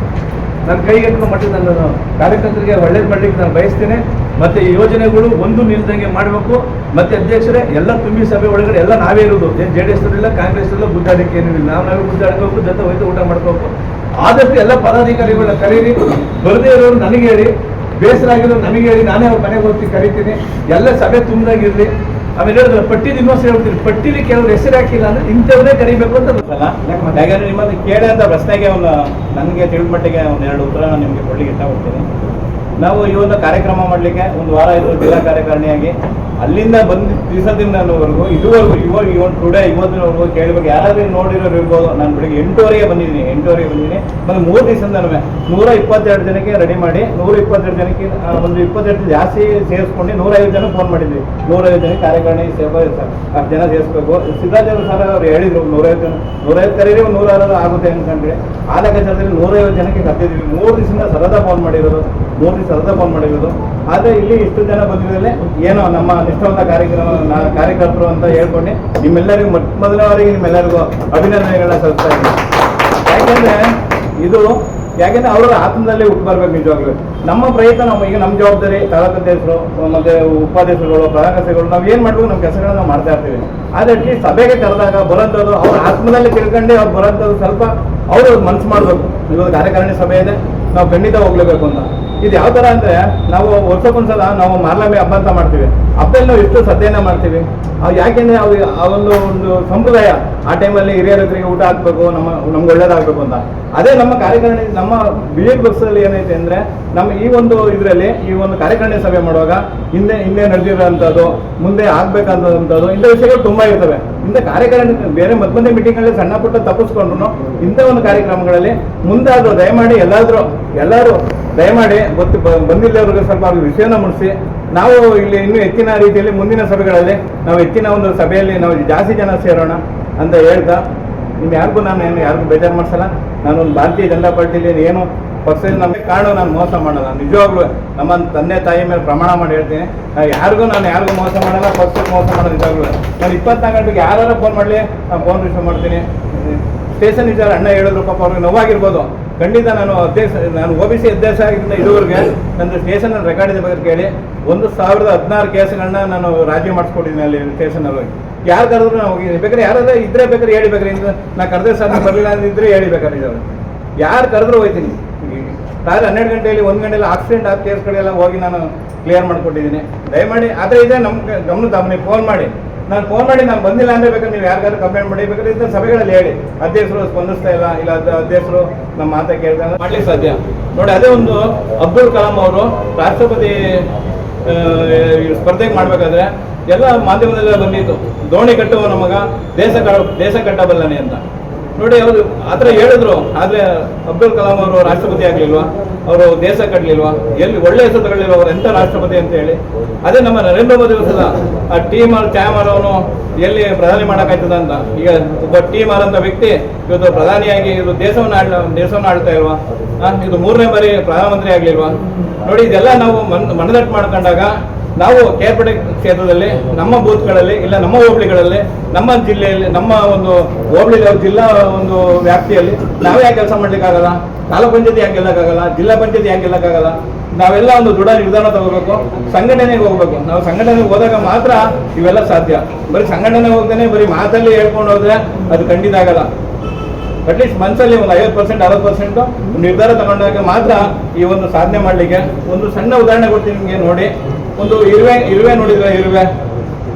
ನನ್ನ ಎತ್ಕೊಂಡು ಮಟ್ಟಿಗೆ ನಾನು ಕಾರ್ಯಕರ್ತರಿಗೆ ಒಳ್ಳೇದು ಮಾಡ್ಲಿಕ್ಕೆ ನಾನು ಬಯಸ್ತೇನೆ. ಮತ್ತೆ ಯೋಜನೆಗಳು ಒಂದು ನಿಲ್ದಂಗೆ ಮಾಡಬೇಕು. ಮತ್ತೆ ಅಧ್ಯಕ್ಷರೇ, ಎಲ್ಲ ತುಂಬಿ ಸಭೆ ಒಳಗಡೆ ಎಲ್ಲ ನಾವೇ ಇರೋದು. ಏನು ಜೆ ಡಿ ಕಾಂಗ್ರೆಸ್ ಇಲ್ಲ, ಗುದ್ದಾಡಕ್ಕೆ ಏನೂ ಇಲ್ಲ. ನಾವು ನಾವೇ ಗುದ್ದಾಡ್ಕೋಬೇಕು ಜೊತೆ ಹೋಯ್ತು ಊಟ ಮಾಡ್ಕೋಬೇಕು. ಆದಷ್ಟು ಎಲ್ಲ ಪದಾಧಿಕಾರಿಗಳನ್ನ ಕರೀರಿ. ಬರದೇ ಇರೋರು ನನಗೆ ಹೇಳಿ. ಬೇಸರ ಆಗಿರೋರು ನನಗೆ ಹೇಳಿ. ನಾನೇ ಅವ್ರ ಮನೆಗೆ ಹೋಗ್ತೀನಿ, ಕರಿತೀನಿ. ಎಲ್ಲ ಸಭೆ ತುಂಬದಾಗಿರ್ಲಿ ಆಮೇಲೆ ಹೇಳಿದ್ರೆ ಪಟ್ಟಿದ ಇನ್ನೊಂದು ಹೇಳ್ತೀನಿ. ಪಟ್ಟಿಲಿ ಕೆಲವ್ರು ಹೆಸರು ಹಾಕಿಲ್ಲ ಅಂದ್ರೆ ಇಂಥವ್ರನ್ನೇ ಕರಿಬೇಕು ಅಂತ ಗೊತ್ತಲ್ಲ. ಯಾಕಂದ್ರೆ ನಿಮ್ಮಲ್ಲಿ ಅಂತ ಪ್ರಶ್ನೆಗೆ ಒಂದು, ನನಗೆ ತಿಳಿದ ಮಟ್ಟಿಗೆ ಎರಡು ಉತ್ತರ ನಾನು ನಿಮಗೆ ಕೊಡ್ಲಿಕ್ಕೆ ಇಷ್ಟಪಡ್ತೀನಿ. ನಾವು ಈ ಒಂದು ಕಾರ್ಯಕ್ರಮ ಮಾಡಲಿಕ್ಕೆ ಒಂದು ವಾರ ಇದು ಜಿಲ್ಲಾ ಕಾರ್ಯಕಾರಿಣಿಯಾಗಿ ಅಲ್ಲಿಂದ ಬಂದ ದಿವಸದಿಂದವರೆಗೂ ಇದುವರೆಗೂ, ಇವಾಗ ಇವತ್ತು ಟುಡೇ ಇವತ್ತಿನವರೆಗೂ ಕೇಳಬೇಕು. ಯಾರಾದ್ರೂ ನೋಡಿರೋರು ಇರ್ಬೋದು. ನಾನು ಬೆಳಿಗ್ಗೆ ಎಂಟುವರೆಗೆ ಬಂದಿದ್ದೀನಿ. ಎಂಟುವರೆಗೆ ಬಂದಿದ್ದೀನಿ. ಮತ್ತು ಮೂರು ದಿವಸದಿಂದ ನೂರ ಇಪ್ಪತ್ತೆರಡು ಜನಕ್ಕೆ ರೆಡಿ ಮಾಡಿ, ನೂರ ಇಪ್ಪತ್ತೆರಡು ಜನಕ್ಕೆ ಒಂದು ಇಪ್ಪತ್ತೆರಡು ಜಾಸ್ತಿ ಸೇರಿಸ್ಕೊಂಡು ನೂರೈವತ್ತು ಜನ ಫೋನ್ ಮಾಡಿದ್ವಿ. ನೂರೈವತ್ತು ಜನ ಕಾರ್ಯಕಾರಿಣಿ ಸೇವಾ ಅಷ್ಟು ಜನ ಸೇರಿಸ್ಬೇಕು. ಸಿದ್ಧಾರ್ಥ ಸರ್ ಅವ್ರು ಹೇಳಿದ್ರು, ನೂರೈವತ್ತು ಜನ, ನೂರೈವತ್ತು ಕರೀರಿ ನೂರಾರು ಆಗುತ್ತೆ ಅನ್ಕೊಂಡ್ರೆ ಆ ಲೆಕ್ಕಾಚಾರದಲ್ಲಿ ನೂರೈವತ್ತು ಜನಕ್ಕೆ ಕರ್ತಿದ್ವಿ ಮೂರು ದಿವಸದಿಂದ ಸತತ ಫೋನ್ ಮಾಡಿರೋದು. ದಿವಸ ಸತತ ಫೋನ್ ಮಾಡಿರೋದು. ಆದರೆ ಇಲ್ಲಿ ಇಷ್ಟು ಜನ ಬಂದಿದ್ದಲ್ಲಿ ಏನೋ ನಮ್ಮ ನಿಷ್ಠವಂತ ಕಾರ್ಯಕ್ರಮ ಕಾರ್ಯಕರ್ತರು ಅಂತ ಹೇಳ್ಕೊಂಡು ನಿಮ್ಮೆಲ್ಲರಿಗೂ ಮೊಟ್ಟ ಮೊದಲವರೆಗೆ ನಿಮ್ಮೆಲ್ಲರಿಗೂ ಅಭಿನಂದನೆಗಳನ್ನ ಸಲ್ಲಿಸ್ತಾ ಇದ್ದೀನಿ. ಯಾಕೆಂದ್ರೆ ಇದು, ಯಾಕೆಂದ್ರೆ ಅವರ ಆತ್ಮದಲ್ಲಿ ಹುಟ್ಟು ಬರ್ಬೇಕು ನಿಜವಾಗ್ಲೂ. ನಮ್ಮ ಪ್ರಯತ್ನ ನಮ್ಮ, ಈಗ ನಮ್ಮ ಜವಾಬ್ದಾರಿ ತಾಲೂಕು ಅಧ್ಯಕ್ಷರು ಮತ್ತೆ ಉಪಾಧ್ಯಕ್ಷರುಗಳು ಪ್ರಧಾನಗಳು ನಾವು ಏನ್ ಮಾಡ್ಬೇಕು ನಮ್ಮ ಕೆಲಸಗಳನ್ನ ನಾವು ಮಾಡ್ತಾ ಇರ್ತೀವಿ. ಆದ್ರೆ ಅಟ್ಲೀಸ್ಟ್ ಸಭೆಗೆ ಕರೆದಾಗ ಬರೋಂಥದ್ದು ಅವ್ರ ಆತ್ಮದಲ್ಲಿ ತಿಳ್ಕೊಂಡೆ ಅವ್ರು ಬರೋಂಥದ್ದು ಸ್ವಲ್ಪ ಅವರು ಮನ್ಸು ಮಾಡ್ಬೇಕು. ಇವಾಗ ಕಾರ್ಯಕಾರಿಣಿ ಸಭೆ ಇದೆ, ನಾವು ಖಂಡಿತ ಹೋಗ್ಲೇಬೇಕು ಅಂತ. ಇದು ಯಾವ ಥರ ಅಂದರೆ ನಾವು ವರ್ಷಕ್ಕೊಂದ್ಸಲ ನಾವು ಮಾರ್ಲಮೆ ಹಬ್ಬ ಅಂತ ಮಾಡ್ತೀವಿ. ಹಬ್ಬದಲ್ಲಿ ನಾವು ಎಷ್ಟು ಸದ್ಯನ ಮಾಡ್ತೀವಿ ಯಾಕೆಂದರೆ ಅವು ಆ ಒಂದು ಒಂದು ಸಂಪ್ರದಾಯ ಆ ಟೈಮಲ್ಲಿ ಹಿರಿಯರಿಗೆ ಊಟ ಹಾಕ್ಬೇಕು, ನಮ್ಮ ನಮ್ಗೆ ಒಳ್ಳೇದಾಗಬೇಕು ಅಂತ. ಅದೇ ನಮ್ಮ ಕಾರ್ಯಕಾರಿಣಿ ನಮ್ಮ ಬಿ ಜೆ ಪಕ್ಷದಲ್ಲಿ ಏನೈತೆ ಅಂದ್ರೆ ನಮ್ಮ ಈ ಒಂದು ಇದರಲ್ಲಿ ಈ ಒಂದು ಕಾರ್ಯಕಾರಿಣಿ ಸಭೆ ಮಾಡುವಾಗ ಹಿಂದೆ ಹಿಂದೆ ನಡೆದಿರೋಂಥದ್ದು ಮುಂದೆ ಆಗ್ಬೇಕಂತದ್ದು ಇಂಥ ವಿಷಯಗಳು ತುಂಬಾ ಇರ್ತವೆ. ಇಂಥ ಕಾರ್ಯಕಾರಿಣಿ ಬೇರೆ ಮಧ್ಯ ಮೀಟಿಂಗ್ ಮೀಟಿಂಗ್ಗಳಲ್ಲಿ ಸಣ್ಣ ಪುಟ್ಟ ತಪ್ಪಿಸ್ಕೊಂಡ್ರು ಇಂಥ ಒಂದು ಕಾರ್ಯಕ್ರಮಗಳಲ್ಲಿ ಮುಂದಾದ್ರೂ ದಯಮಾಡಿ ಎಲ್ಲಾದರೂ ಎಲ್ಲರೂ ದಯಮಾಡಿ ಗೊತ್ತು ಬಂದಿಲ್ಲವ್ರಿಗೆ ಸ್ವಲ್ಪ ಅವ್ರಿಗೆ ವಿಷಯನ ಮುಡಿಸಿ. ನಾವು ಇಲ್ಲಿ ಇನ್ನೂ ಹೆಚ್ಚಿನ ರೀತಿಯಲ್ಲಿ ಮುಂದಿನ ಸಭೆಗಳಲ್ಲಿ ನಾವು ಹೆಚ್ಚಿನ ಒಂದು ಸಭೆಯಲ್ಲಿ ನಾವು ಜಾಸ್ತಿ ಜನ ಸೇರೋಣ ಅಂತ ಹೇಳ್ತಾ ನಿಮ್ಗೆ ಯಾರಿಗೂ ನಾನು ಏನು ಯಾರಿಗೂ ಬೇಜಾರು ಮಾಡಿಸಲ್ಲ. ನಾನು ಒಂದು ಭಾರತೀಯ ಜನತಾ ಪಾರ್ಟಿಲಿ ಏನು ಪಕ್ಷದಲ್ಲಿ ನಮಗೆ ಕಾರಣ ನಾನು ಮೋಸ ಮಾಡೋಲ್ಲ ನಿಜವಾಗ್ಲೂ ನಮ್ಮ ತಂದೆ ತಾಯಿ ಮೇಲೆ ಪ್ರಮಾಣ ಮಾಡಿ ಹೇಳ್ತೀನಿ. ಯಾರಿಗೂ ನಾನು ಯಾರಿಗೂ ಮೋಸ ಮಾಡಲ್ಲ, ಪಕ್ಷಕ್ಕೆ ಮೋಸ ಮಾಡೋದು ನಿಜವಾಗ್ಲೂ. ನಾನು ಇಪ್ಪತ್ನಾಲ್ಕು ಗಂಟೆಗೆ ಯಾರು ಫೋನ್ ಮಾಡಲಿ ನಾನು ಫೋನ್ ರಿಸೀವ್ ಮಾಡ್ತೀನಿ. ಸ್ಟೇಷನ್ ಇದ್ದಾರೆ ಅಣ್ಣ ಹೇಳಿದ್ರು ಪಾಪ ಅವ್ರಿಗೆ ನೋವಾಗಿರ್ಬೋದು. ಖಂಡಿತ ನಾನು ಅಧ್ಯಕ್ಷ, ನಾನು ಒ ಬಿ ಸಿ ಅಧ್ಯಕ್ಷ ಆಗಿದ್ದ ಇದುವರೆಗೆ ನನ್ನ ಸ್ಟೇಷನ್ ರೆಕಾರ್ಡ್ ಇದೆ ಬಗ್ಗೆ ಕೇಳಿ. ಒಂದು ಸಾವಿರದ ಹದಿನಾರು ಕೇಸ್ಗಳನ್ನ ನಾನು ರಾಜಿ ಮಾಡಿಸ್ಕೊಟ್ಟಿದ್ದೀನಿ ಅಲ್ಲಿ ಸ್ಟೇಷನ್ ಅಲ್ಲಿ ಯಾರು ಕರೆದ್ರು ನಾವು ಹೋಗಿ ಬೇಕಾದ್ರೆ ಯಾರಾದ್ರೂ ಇದ್ರೆ ಬೇಕಾದ್ರೆ ಹೇಳಿ ಬೇಕಾದ್ರೆ ನಾ ಕರೆದೇ ಸರ್ ನಾನು ಬರಲಿಲ್ಲ ಅಂದಿದ್ರೆ ಹೇಳಿ ಬೇಕಾದ್ರೆ ಇದ್ದಾರೆ ಯಾರು ಕರೆದ್ರು ಹೋಯ್ತೀನಿ. ರಾತ್ರಿ ಹನ್ನೆರಡು ಗಂಟೆಯಲ್ಲಿ ಒಂದು ಗಂಟೆಯಲ್ಲಿ ಆಕ್ಸಿಡೆಂಟ್ ಆದ ಕೇಸ್ಗಳೆಲ್ಲ ಹೋಗಿ ನಾನು ಕ್ಲಿಯರ್ ಮಾಡ್ಕೊಟ್ಟಿದ್ದೀನಿ ದಯಮಾಡಿ ಆದರೆ ಇದೆ ನಮ್ಮ ಗಮನ ತಮ್ಮ ಫೋನ್ ಮಾಡಿ. ನಾನು ಫೋನ್ ಮಾಡಿ ನಾನು ಬಂದಿಲ್ಲ ಅಂದ್ರೆ ಬೇಕಾದ್ರೆ ನೀವು ಯಾರಿಗಾದ್ರು ಕಂಪ್ಲೇಂಟ್ ಮಾಡಿ, ಬೇಕಾದ್ರೆ ಇಂಥ ಸಭೆಗಳಲ್ಲಿ ಹೇಳಿ. ಅಧ್ಯಕ್ಷರು ಸ್ಪಂದಿಸ್ತಾ ಇಲ್ಲ ಇಲ್ಲ ಅಧ್ಯಕ್ಷರು ನಮ್ಮ ಮಾತೆ ಕೇಳ್ತಾ. ಮಾಡ್ಲಿಕ್ಕೆ ಸಾಧ್ಯ. ನೋಡಿ, ಅದೇ ಒಂದು ಅಬ್ದುಲ್ ಕಲಾಂ ಅವರು ರಾಷ್ಟ್ರಪತಿ ಸ್ಪರ್ಧೆಗೆ ಮಾಡಬೇಕಾದ್ರೆ ಎಲ್ಲ ಮಾಧ್ಯಮದಲ್ಲೆಲ್ಲ ಬಂದಿತ್ತು ದೋಣಿ ಕಟ್ಟುವ ನಮಗ ದೇಶ ದೇಶ ಕಟ್ಟಬಲ್ಲನೆ ಅಂತ. ನೋಡಿ, ಅವರು ಆ ಥರ ಹೇಳಿದ್ರು. ಆದರೆ ಅಬ್ದುಲ್ ಕಲಾಂ ಅವರು ರಾಷ್ಟ್ರಪತಿ ಆಗಲಿಲ್ವಾ? ಅವರು ದೇಶ ಕಟ್ಟಲಿಲ್ವಾ ಎಲ್ಲಿ ಒಳ್ಳೆ ಹೆಸರು ತಗೊಳ್ಳಿಲ್ವ ಅವರು ಎಂಥ ರಾಷ್ಟ್ರಪತಿ ಅಂತ ಹೇಳಿ. ಅದೇ ನಮ್ಮ ನರೇಂದ್ರ ಮೋದಿ ಸಲ ಆ ಟೀಮರ್ ಚಾಮರ್ ಅವನು ಎಲ್ಲಿ ಪ್ರಧಾನಿ ಮಾಡೋಕ್ಕಾಯ್ತದ ಅಂತ. ಈಗ ಒಬ್ಬ ಟೀಮ್ ಅಂತ ವ್ಯಕ್ತಿ, ಇವತ್ತು ಪ್ರಧಾನಿಯಾಗಿ ಇದು ದೇಶವನ್ನು ಆಳ ದೇಶವನ್ನು ಆಳ್ತಾ ಇಲ್ವಾ? ಇದು ಮೂರನೇ ಬಾರಿ ಪ್ರಧಾನಮಂತ್ರಿ ಆಗಲಿಲ್ವಾ? ನೋಡಿ, ಇದೆಲ್ಲ ನಾವು ಮನ್, ಮನದಟ್ಟು ಮಾಡ್ಕೊಂಡಾಗ ನಾವು ಕೇರ್ಪೇಟೆ ಕ್ಷೇತ್ರದಲ್ಲಿ ನಮ್ಮ ಬೂತ್ಗಳಲ್ಲಿ ಇಲ್ಲ ನಮ್ಮ ಹೋಬಳಿಗಳಲ್ಲಿ, ನಮ್ಮ ಜಿಲ್ಲೆಯಲ್ಲಿ, ನಮ್ಮ ಒಂದು ಹೋಬಳಿ ಜಿಲ್ಲಾ ಒಂದು ವ್ಯಾಪ್ತಿಯಲ್ಲಿ ನಾವೇ ಯಾಕೆ ಕೆಲಸ ಮಾಡ್ಲಿಕ್ಕಾಗಲ್ಲ? ತಾಲೂಕು ಪಂಚಾಯತಿ ಯಾಕೆ ಗೆಲ್ಲಕ್ಕಾಗಲ್ಲ? ಜಿಲ್ಲಾ ಪಂಚಾಯತಿ ಯಾಕೆ ಗೆಲ್ಲಕ್ಕಾಗಲ್ಲ? ನಾವೆಲ್ಲ ಒಂದು ದೃಢ ನಿರ್ಧಾರ ತಗೋಬೇಕು, ಸಂಘಟನೆಗೆ ಹೋಗ್ಬೇಕು. ನಾವು ಸಂಘಟನೆಗೆ ಹೋದಾಗ ಮಾತ್ರ ಇವೆಲ್ಲ ಸಾಧ್ಯ. ಬರೀ ಸಂಘಟನೆ ಹೋಗ್ತೇನೆ ಬರೀ ಮಾತಲ್ಲಿ ಹೇಳ್ಕೊಂಡು ಹೋದ್ರೆ ಅದು ಖಂಡಿತ ಆಗಲ್ಲ. ಅಟ್ಲೀಸ್ಟ್ ಮನಸ್ಸಲ್ಲಿ ಒಂದು ಐವತ್ತು ಪರ್ಸೆಂಟ್ ಅರವತ್ತು ಪರ್ಸೆಂಟ್ ನಿರ್ಧಾರ ತಗೊಂಡಾಗ ಮಾತ್ರ ಈ ಒಂದು ಸಾಧನೆ ಮಾಡಲಿಕ್ಕೆ ಒಂದು ಸಣ್ಣ ಉದಾಹರಣೆ ಕೊಡ್ತೀನಿ ನಿಮಗೆ ನೋಡಿ. ಒಂದು ಇರುವೆ ಇರುವೆ ನೋಡಿದ್ರೆ ಇರುವೆ.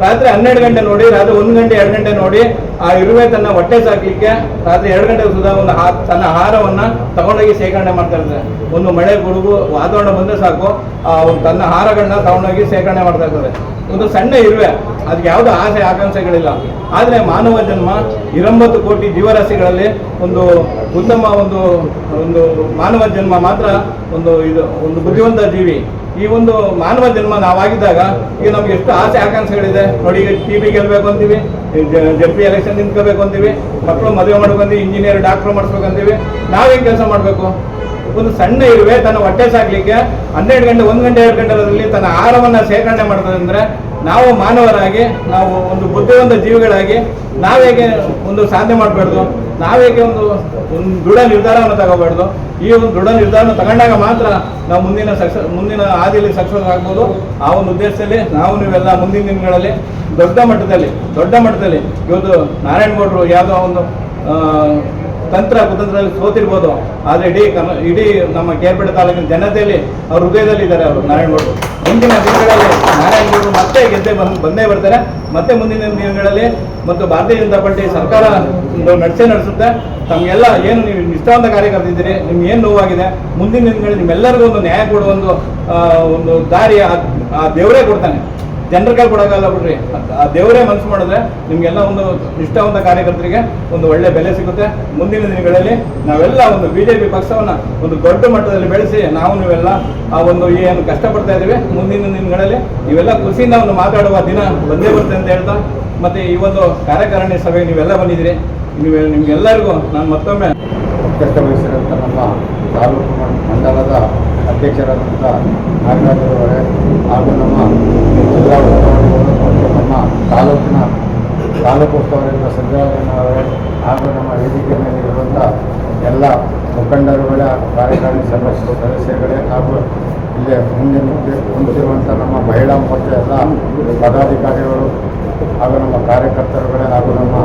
ರಾತ್ರಿ ಹನ್ನೆರಡು ಗಂಟೆ ನೋಡಿ, ರಾತ್ರಿ ಒಂದು ಗಂಟೆ, ಎರಡು ಗಂಟೆ ನೋಡಿ, ಆ ಇರುವೆ ತನ್ನ ಹೊಟ್ಟೆ ಸಾಕಲಿಕ್ಕೆ ರಾತ್ರಿ ಎರಡು ಗಂಟೆ ಸುಧಾ ಒಂದು ತನ್ನ ಆಹಾರವನ್ನ ತಗೊಂಡೋಗಿ ಶೇಖರಣೆ ಮಾಡ್ತಾ ಇರ್ತದೆ ಒಂದು ಮಳೆ ಗುಡುಗು, ವಾತಾವರಣ ಬಂದ್ರೆ ಸಾಕು, ಆ ಒಂದು ತನ್ನ ಆಹಾರಗಳನ್ನ ತಗೊಂಡೋಗಿ ಶೇಖರಣೆ ಮಾಡ್ತಾ ಇರ್ತದೆ ಒಂದು ಸಣ್ಣ ಇರುವೆ, ಅದಕ್ಕೆ ಯಾವುದೋ ಆಸೆ, ಆಕಾಂಕ್ಷೆಗಳಿಲ್ಲ. ಆದರೆ ಮಾನವ ಜನ್ಮ ಇರಂಬತ್ತು ಕೋಟಿ ಜೀವರಾಶಿಗಳಲ್ಲಿ ಒಂದು ಉತ್ತಮ ಒಂದು ಒಂದು ಮಾನವ ಜನ್ಮ ಮಾತ್ರ ಒಂದು ಇದು, ಒಂದು ಬುದ್ಧಿವಂತ ಜೀವಿ. ಈ ಒಂದು ಮಾನವ ಜನ್ಮ ನಾವಾಗಿದ್ದಾಗ ಈಗ ನಮ್ಗೆ ಎಷ್ಟು ಆಸೆ ಆಕಾಂಕ್ಷೆಗಳಿದೆ. ನೋಡಿ, ಈಗ ಟಿ ಬಿ ಗೆಲ್ಬೇಕು ಅಂತೀವಿ ಜಡ್ ಪಿ ಎಲೆಕ್ಷನ್ ನಿಂತ್ಕೋಬೇಕು ಅಂತೀವಿ, ಮಕ್ಕಳು ಮದುವೆ ಮಾಡ್ಕೊಂತೀವಿ ಇಂಜಿನಿಯರ್ ಡಾಕ್ಟರ್ ಮಾಡಿಸ್ಬೇಕಂತೀವಿ ನಾವೇನ್ ಕೆಲಸ ಮಾಡಬೇಕು? ಒಂದು ಸಣ್ಣ ಇರುವೆ ತನ್ನ ಹೊಟ್ಟೆ ಸಾಕ್ಲಿಕ್ಕೆ ಹನ್ನೆರಡು ಗಂಟೆ, ಒಂದು ಗಂಟೆ, ಎರಡು ಗಂಟೆಗಳಲ್ಲಿ ತನ್ನ ಆಹಾರವನ್ನು ಶೇಖರಣೆ ಮಾಡ್ತದೆ ನಾವು ಮಾನವರಾಗಿ, ನಾವು ಒಂದು ಬುದ್ಧಿವಂತ ಜೀವಿಗಳಾಗಿ ನಾವೇಗೆ ಒಂದು ಸಾಧನೆ ಮಾಡಬಾರ್ದು ನಾವೇಗೆ ಒಂದು ಒಂದು ದೃಢ ನಿರ್ಧಾರವನ್ನು ತಗೋಬಾರ್ದು? ಈ ಒಂದು ದೃಢ ನಿರ್ಧಾರವನ್ನು ತಗೊಂಡಾಗ ಮಾತ್ರ ನಾವು ಮುಂದಿನ ಸಕ್ಸಸ್ ಮುಂದಿನ ಹಾದಿಯಲ್ಲಿ ಸಕ್ಸಸ್ ಆಗ್ಬೋದು. ಆ ಒಂದು ಉದ್ದೇಶದಲ್ಲಿ ನಾವು ನೀವೆಲ್ಲ ಮುಂದಿನ ದಿನಗಳಲ್ಲಿ ದೊಡ್ಡ ಮಟ್ಟದಲ್ಲಿ ದೊಡ್ಡ ಮಟ್ಟದಲ್ಲಿ ಇವತ್ತು ನಾರಾಯಣಗೌಡರು ಯಾವುದೋ ಒಂದು ತಂತ್ರ ಕುತಂತ್ರದಲ್ಲಿ ಸೋತಿರ್ಬೋದು. ಆದರೆ ಇಡೀ ಇಡೀ ನಮ್ಮ ಕೇರ್ಪೇಟೆ ತಾಲೂಕಿನ ಜನತೆಯಲ್ಲಿ ಅವ್ರ ಹೃದಯದಲ್ಲಿ ಇದ್ದಾರೆ ಅವರು, ನಾರಾಯಣ ಗೌಡರು. ಮುಂದಿನ ದಿನಗಳಲ್ಲಿ ನಾರಾಯಣ ಗೌಡರು ಮತ್ತೆ ಗೆದ್ದೆ ಬಂದು, ಬಂದೇ ಬರ್ತಾರೆ. ಮತ್ತೆ ಮುಂದಿನ ದಿನಗಳಲ್ಲಿ ಮತ್ತು ಭಾರತೀಯ ಜನತಾ ಪಾರ್ಟಿ ಸರ್ಕಾರ ನಡೆಸೆ ನಡೆಸೇ ನಡೆಸುತ್ತೆ. ತಮಗೆಲ್ಲ ಏನು ನೀವು ನಿಷ್ಠಾವಂತ ಕಾರ್ಯಕರ್ತಿದ್ದೀರಿ ನಿಮ್ಗೆ ಏನು ನೋವಾಗಿದೆ? ಮುಂದಿನ ದಿನಗಳಲ್ಲಿ ನಿಮ್ಮೆಲ್ಲರಿಗೂ ಒಂದು ನ್ಯಾಯ ಕೊಡುವ ಒಂದು ಒಂದು ದಾರಿ ಆ ದೇವರೇ ಕೊಡ್ತಾನೆ. ಜನರ ಕೈ ಕೊಡೋಕ್ಕಲ್ಲ ಬಿಡ್ರಿ. ಆ ದೇವರೇ ಮನಸ್ಸು ಮಾಡಿದ್ರೆ ನಿಮಗೆಲ್ಲ ಒಂದು ಇಷ್ಟವಂತ ಕಾರ್ಯಕರ್ತರಿಗೆ ಒಂದು ಒಳ್ಳೆ ಬೆಲೆ ಸಿಗುತ್ತೆ. ಮುಂದಿನ ದಿನಗಳಲ್ಲಿ ನಾವೆಲ್ಲ ಒಂದು ಬಿ ಜೆ ಪಿ ಪಕ್ಷವನ್ನ ಒಂದು ದೊಡ್ಡ ಮಟ್ಟದಲ್ಲಿ ಬೆಳೆಸಿ ನಾವು ನೀವೆಲ್ಲ ಆ ಒಂದು ಏನು ಕಷ್ಟಪಡ್ತಾ ಇದ್ದೀವಿ. ಮುಂದಿನ ದಿನಗಳಲ್ಲಿ ನೀವೆಲ್ಲ ಖುಷಿಯಿಂದ ಒಂದು ಮಾತಾಡುವ ದಿನ ಬಂದೇ ಬರುತ್ತೆ ಅಂತ ಹೇಳ್ತಾ, ಮತ್ತೆ ಈ ಒಂದು ಕಾರ್ಯಕಾರಿಣಿ ಸಭೆಗೆ ನೀವೆಲ್ಲ ಬಂದಿದ್ದೀರಿ. ನೀವು ನಿಮ್ಗೆಲ್ಲರಿಗೂ ನಾನು ಮತ್ತೊಮ್ಮೆ ವಹಿಸಿದಂಥ ನಮ್ಮ ತಾಲೂಕು ಮಂಡಲದ ಅಧ್ಯಕ್ಷರಾದಂಥ ನಾಗರಾಜರವರೇ ಹಾಗೂ ನಮ್ಮ ಜಿಲ್ಲಾ ಉಸ್ತುವಾರಿಗಳು ಮತ್ತು ನಮ್ಮ ತಾಲೂಕಿನ ತಾಲೂಕು ಉಸ್ತುವಾರಿಯಿಂದ ಸಂಜಯನವರೇ ಹಾಗೂ ನಮ್ಮ ವೇದಿಕೆ ಮೇಲಿರುವಂಥ ಎಲ್ಲ ಮುಖಂಡರುಗಳ ಕಾರ್ಯಕಾರಿ ಸದಸ್ಯರು ಸದಸ್ಯಗಳೇ ಹಾಗೂ ಇಲ್ಲಿ ಮುಂದೆ ಮುಂದೆ ಹೊಂದಿರುವಂಥ ನಮ್ಮ ಮಹಿಳಾ ಮೋರ್ಚಾ ಎಲ್ಲ ಪದಾಧಿಕಾರಿಗಳು ಹಾಗೂ ನಮ್ಮ ಕಾರ್ಯಕರ್ತರುಗಳೇ ಹಾಗೂ ನಮ್ಮ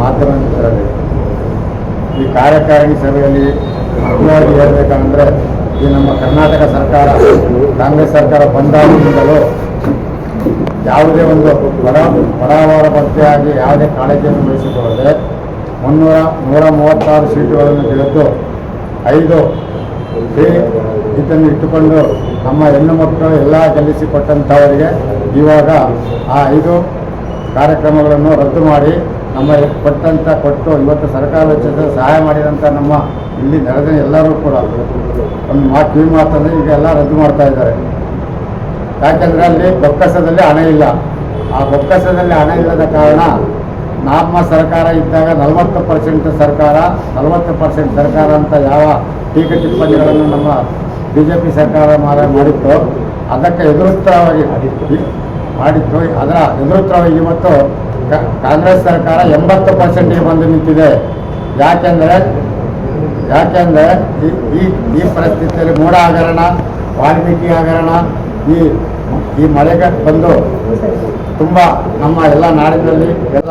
ಮಾಧ್ಯಮ ಮಿತ್ರರೇ. ಈ ಕಾರ್ಯಕಾರಿಣಿ ಸಭೆಯಲ್ಲಿ ಮುಖ್ಯವಾಗಿ ಹೇಳಬೇಕಂದ್ರೆ ಈ ನಮ್ಮ ಕರ್ನಾಟಕ ಸರ್ಕಾರ, ಕಾಂಗ್ರೆಸ್ ಸರ್ಕಾರ ಬಂದಾಗಿನಿಂದಲೂ ಯಾವುದೇ ಒಂದು ಬಡ, ಬಡವರ ಬಗ್ಗೆಯಾಗಿ ಯಾವುದೇ ಕಾಳಜಿಯನ್ನು ವಹಿಸಿಕೊಳ್ಳದೆ ಮುನ್ನೂರ, ನೂರ ಮೂವತ್ತಾರು ಸೀಟುಗಳನ್ನು ಗೆದ್ದು ಐದು ಇದನ್ನು ಇಟ್ಟುಕೊಂಡು ನಮ್ಮ ಹೆಣ್ಣು ಮಕ್ಕಳು ಎಲ್ಲ ಗೆಲ್ಲಿಸಿಕೊಟ್ಟಂಥವರಿಗೆ ಇವಾಗ ಆ ಐದು ಕಾರ್ಯಕ್ರಮಗಳನ್ನು ರದ್ದು ಮಾಡಿ ನಮ್ಮ ಕೊಟ್ಟಂಥ ಕೊಟ್ಟು ಇವತ್ತು ಸರ್ಕಾರ ವೆಚ್ಚದ ಸಹಾಯ ಮಾಡಿದಂಥ ನಮ್ಮ ಇಲ್ಲಿ ನಡೆದ ಎಲ್ಲರೂ ಕೂಡ ಒಂದು ಮಾತು ಕಿವಿ ಮಾತಂದರೆ ಈಗ ಎಲ್ಲ ರದ್ದು ಮಾಡ್ತಾ ಇದ್ದಾರೆ. ಯಾಕೆಂದರೆ ಅಲ್ಲಿ ಬೊಕ್ಕಸದಲ್ಲಿ ಹಣ ಇಲ್ಲ. ಆ ಬೊಕ್ಕಸದಲ್ಲಿ ಹಣ ಇಲ್ಲದ ಕಾರಣ ನಮ್ಮ ಸರ್ಕಾರ ಇದ್ದಾಗ ನಲವತ್ತು ಪರ್ಸೆಂಟ್ ಸರ್ಕಾರ, ನಲವತ್ತು ಪರ್ಸೆಂಟ್ ಸರ್ಕಾರ ಅಂತ ಯಾವ ಟೀಕೆ ಟಿಪ್ಪಣಿಗಳನ್ನು ನಮ್ಮ ಬಿ ಜೆ ಪಿ ಸರ್ಕಾರ ಮಾರ, ಮಾಡಿತ್ತು, ಅದಕ್ಕೆ ಎದುರುತ್ತರವಾಗಿ ಮಾಡಿತ್ತು. ಅದರ ಎದುರುತ್ತರವಾಗಿ ಇವತ್ತು ಕಾಂಗ್ರೆಸ್ ಸರ್ಕಾರ ಎಂಬತ್ತು ಪರ್ಸೆಂಟಿಗೆ ಬಂದು ನಿಂತಿದೆ. ಯಾಕೆಂದರೆ ಯಾಕೆಂದರೆ ಈ- ಈ ಪರಿಸ್ಥಿತಿಯಲ್ಲಿ ಮೂಡ ಹಗರಣ, ವಾಲ್ಮೀಕಿ ಹಗರಣ, ಈ ಈ ಮಳೆಗೆ ಬಂದು ತುಂಬ ನಮ್ಮ ಎಲ್ಲ ನಾಡಿನಲ್ಲಿ ಎಲ್ಲ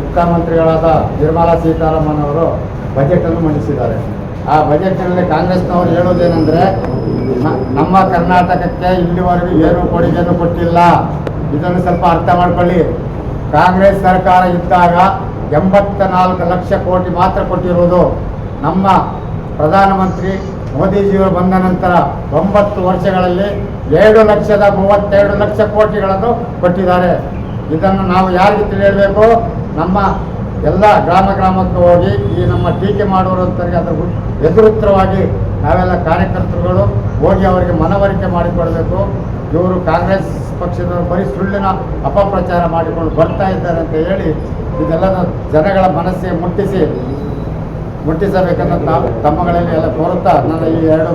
ಮುಖ್ಯಮಂತ್ರಿಗಳಾದ ನಿರ್ಮಲಾ ಸೀತಾರಾಮನ್ ಅವರು ಬಜೆಟನ್ನು ಮಂಡಿಸಿದ್ದಾರೆ. ಆ ಬಜೆಟ್ನಲ್ಲಿ ಕಾಂಗ್ರೆಸ್ನವರು ಹೇಳೋದೇನೆಂದರೆ ನಮ್ಮ ಕರ್ನಾಟಕಕ್ಕೆ ಇಲ್ಲಿವರೆಗೂ ಏನು ಕೊಡುಗೆಯನ್ನು ಕೊಟ್ಟಿಲ್ಲ. ಇದನ್ನು ಸ್ವಲ್ಪ ಅರ್ಥ ಮಾಡ್ಕೊಳ್ಳಿ. ಕಾಂಗ್ರೆಸ್ ಸರ್ಕಾರ ಇದ್ದಾಗ ಎಂಬತ್ತ ನಾಲ್ಕು ಲಕ್ಷ ಕೋಟಿ ಮಾತ್ರ ಕೊಟ್ಟಿರುವುದು ನಮ್ಮ ಪ್ರಧಾನಮಂತ್ರಿ ಮೋದಿಜಿಯವರು ಬಂದ ನಂತರ ಒಂಬತ್ತು ವರ್ಷಗಳಲ್ಲಿ ಏಳು ಲಕ್ಷದ ಮೂವತ್ತೆರಡು ಲಕ್ಷ ಕೋಟಿಗಳನ್ನು ಕೊಟ್ಟಿದ್ದಾರೆ. ಇದನ್ನು ನಾವು ಯಾರಿಗೆ ತಿಳಿಯಬೇಕು? ನಮ್ಮ ಎಲ್ಲ ಗ್ರಾಮ ಗ್ರಾಮಕ್ಕೆ ಹೋಗಿ ಈ ನಮ್ಮ ಟೀಕೆ ಮಾಡುವಂಥ ಉತ್- ಎದುರುತ್ತರವಾಗಿ ನಾವೆಲ್ಲ ಕಾರ್ಯಕರ್ತರುಗಳು ಹೋಗಿ ಅವರಿಗೆ ಮನವರಿಕೆ ಮಾಡಿಕೊಡಬೇಕು. ಇವರು ಕಾಂಗ್ರೆಸ್ ಪಕ್ಷದ ಬರೀ ಸುಳ್ಳಿನ ಅಪಪ್ರಚಾರ ಮಾಡಿಕೊಂಡು ಬರ್ತಾ ಇದ್ದಾರೆ ಅಂತ ಹೇಳಿ ಇದೆಲ್ಲದ ಜನಗಳ ಮನಸ್ಸಿಗೆ ಮುಟ್ಟಿಸಿ ಮುಟ್ಟಿಸಬೇಕನ್ನೋ ತಮ್ಮಗಳಲ್ಲಿ ಎಲ್ಲ ಕೋರುತ್ತಾ ನನ್ನ ಈ ಎರಡು